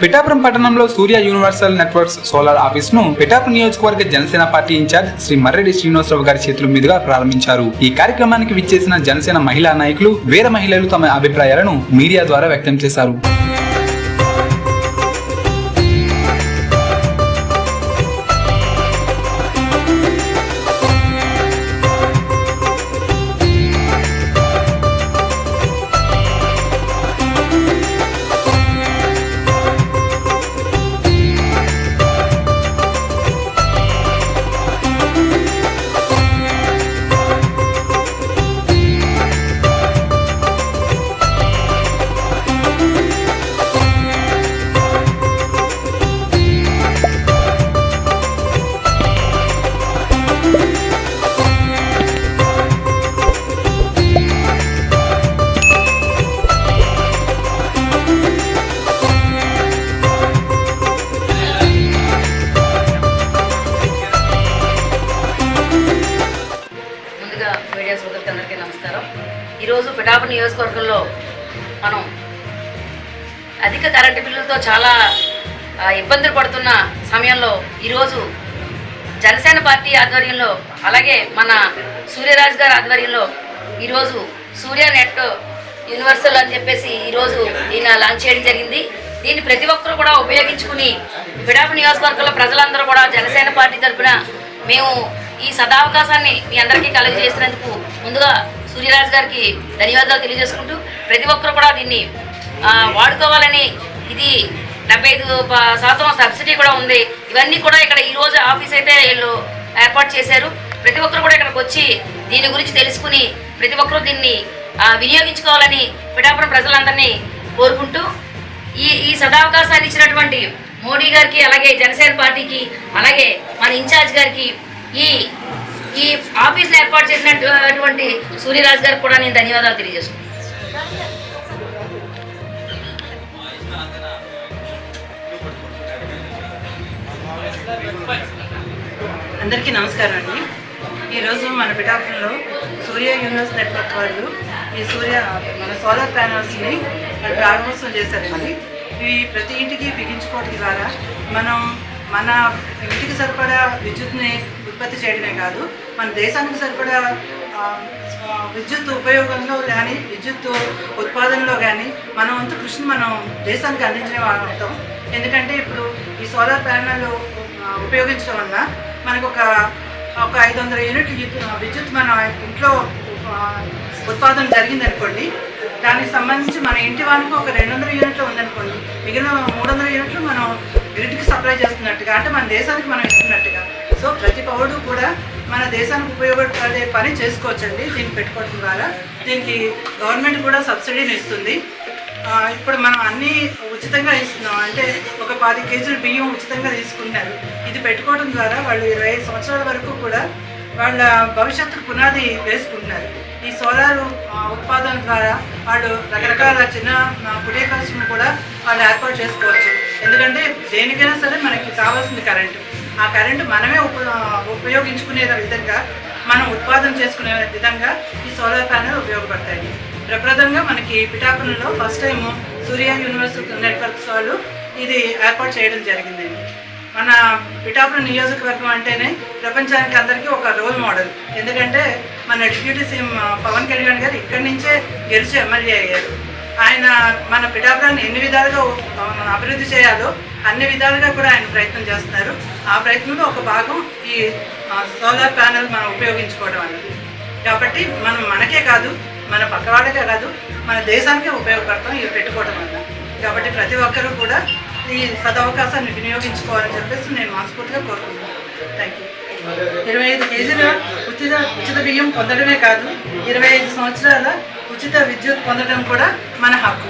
పిఠాపురం పట్టణంలో Surya universal networks solar ఆఫీస్ను పిఠాపురం నియోజకవర్గ జనసేన పార్టీ ఇన్ఛార్జ్ శ్రీ మర్రెడ్డి శ్రీనివాసరావు గారి చేతుల మీదుగా ప్రారంభించారు. ఈ కార్యక్రమానికి విచ్చేసిన జనసేన మహిళా నాయకులు వేరే మహిళలు తమ అభిప్రాయాలను మీడియా ద్వారా వ్యక్తం చేశారు. ఈరోజు పిఠాపు నియోజకవర్గంలో మనం అధిక కరెంటు బిల్లులతో చాలా ఇబ్బందులు పడుతున్న సమయంలో ఈరోజు జనసేన పార్టీ ఆధ్వర్యంలో అలాగే మన సూర్యరాజ్ గారి ఆధ్వర్యంలో ఈరోజు సూర్య నెట్ యూనివర్సల్ అని చెప్పేసి ఈరోజు ఈయన లాంచ్ చేయడం జరిగింది. దీన్ని ప్రతి ఒక్కరూ కూడా ఉపయోగించుకుని పిడాపు నియోజకవర్గంలో ప్రజలందరూ కూడా జనసేన పార్టీ తరఫున మేము ఈ సదావకాశాన్ని మీ అందరికీ కలుగజేసినందుకు ముందుగా సూర్యరాజ్ గారికి ధన్యవాదాలు తెలియజేసుకుంటూ ప్రతి ఒక్కరు కూడా దీన్ని వాడుకోవాలని ఇది డెబ్బై ఐదు శాతం సబ్సిడీ కూడా ఉంది. ఇవన్నీ కూడా ఇక్కడ ఈ రోజు ఆఫీస్ అయితే వీళ్ళు ఏర్పాటు చేశారు. ప్రతి ఒక్కరు కూడా ఇక్కడికి వచ్చి దీని గురించి తెలుసుకుని ప్రతి ఒక్కరూ దీన్ని వినియోగించుకోవాలని పిఠాపురం ప్రజలందరినీ కోరుకుంటూ ఈ ఈ సదావకాశాన్ని ఇచ్చినటువంటి మోడీ గారికి అలాగే జనసేన పార్టీకి అలాగే మన ఇన్ఛార్జ్ గారికి ఈ ఈ ఆఫీస్ ఏర్పాటు చేసినటువంటి సూర్యరాజ్ గారికి కూడా నేను ధన్యవాదాలు తెలియజేస్తున్నాను. అందరికీ నమస్కారం అండి. ఈరోజు మన పిఠాపురంలో సూర్య యూనివర్స్ నెట్వర్క్ వాళ్ళు ఈ సూర్య మన సోలార్ ప్యానల్స్ని వాళ్ళు ప్రారంభోత్సవం చేశారండి ఇవి ప్రతి ఇంటికి బిగించుకోవడం ద్వారా మనం మన ఇంటికి సరిపడా విద్యుత్ని ఉత్పత్తి చేయడమే కాదు మన దేశానికి సరిపడా విద్యుత్ ఉపయోగంలో కానీ విద్యుత్ ఉత్పాదనలో కానీ మన వంతు కృషిని మనం దేశానికి అందించిన వాళ్ళు అవుతాం ఎందుకంటే ఇప్పుడు ఈ సోలార్ ప్యానల్ ఉపయోగించడం వల్ల మనకు ఒక ఒక ఐదు వందల యూనిట్లు విద్యుత్ మన ఇంట్లో ఉత్పాదన జరిగింది అనుకోండి దానికి సంబంధించి మన ఇంటి వాళ్ళకి ఒక రెండు వందల యూనిట్లు ఉందనుకోండి మిగిలిన మూడు వందల యూనిట్లు మనం గ్రిడ్కి సప్లై చేస్తున్నట్టుగా అంటే మన దేశానికి మనం ఇస్తున్నట్టుగా. సో ప్రతి పౌరుడు కూడా మన దేశానికి ఉపయోగపడే పని చేసుకోవచ్చండి దీన్ని పెట్టుకోవడం ద్వారా. దీనికి గవర్నమెంట్ కూడా సబ్సిడీని ఇస్తుంది. ఇప్పుడు మనం అన్నీ ఉచితంగా ఇస్తున్నాం అంటే ఒక పది కేజీలు బియ్యం ఉచితంగా తీసుకుంటారు ఇది పెట్టుకోవడం ద్వారా వాళ్ళు ఇరవై ఐదు సంవత్సరాల వరకు కూడా వాళ్ళ భవిష్యత్తు పునాది వేసుకుంటున్నారు. ఈ సోలార్ ఉత్పాదన ద్వారా వాళ్ళు రకరకాల చిన్న ఆ, కూడా వాళ్ళు ఏర్పాటు చేసుకోవచ్చు. ఎందుకంటే దేనికైనా సరే మనకి కావాల్సింది కరెంటు ఆ కరెంటు మనమే ఉప ఉపయోగించుకునే విధంగా మనం ఉత్పాదన చేసుకునే విధంగా ఈ సోలార్ ప్యానెల్ ఉపయోగపడతాయి. ప్రప్రదంగా మనకి పిఠాపురంలో first time Surya university networks వాళ్ళు ఇది ఏర్పాటు చేయడం జరిగిందండి మన పిఠాపురం నియోజకవర్గం అంటేనే ప్రపంచానికి అందరికీ ఒక రోల్ మోడల్ ఎందుకంటే మన డిప్యూటీ సీఎం పవన్ కళ్యాణ్ గారు ఇక్కడి నుంచే గెలిచి ఎమ్మెల్యే అయ్యారు. ఆయన మన పిఠాపురాన్ని ఎన్ని విధాలుగా అభివృద్ధి చేయాలో అన్ని విధాలుగా కూడా ఆయన ప్రయత్నం చేస్తున్నారు. ఆ ప్రయత్నంలో ఒక భాగం ఈ సోలార్ ప్యానెల్ మనం ఉపయోగించుకోవడం అనేది. కాబట్టి మనం మనకే కాదు మన పక్క వాళ్ళకే కాదు మన దేశానికే ఉపయోగపడతాం ఇవి పెట్టుకోవడం వల్ల. కాబట్టి ప్రతి ఒక్కరూ కూడా ఈ సదవకాశాన్ని వినియోగించుకోవాలని చెప్పేసి నేను మనస్ఫూర్తిగా కోరుకుంటున్నాను. థ్యాంక్ యూ ఇరవై ఐదు కేజీల ఉచిత ఉచిత బియ్యం పొందడమే కాదు ఇరవై ఐదు సంవత్సరాల ఉచిత విద్యుత్ పొందడం కూడా మన హక్కు.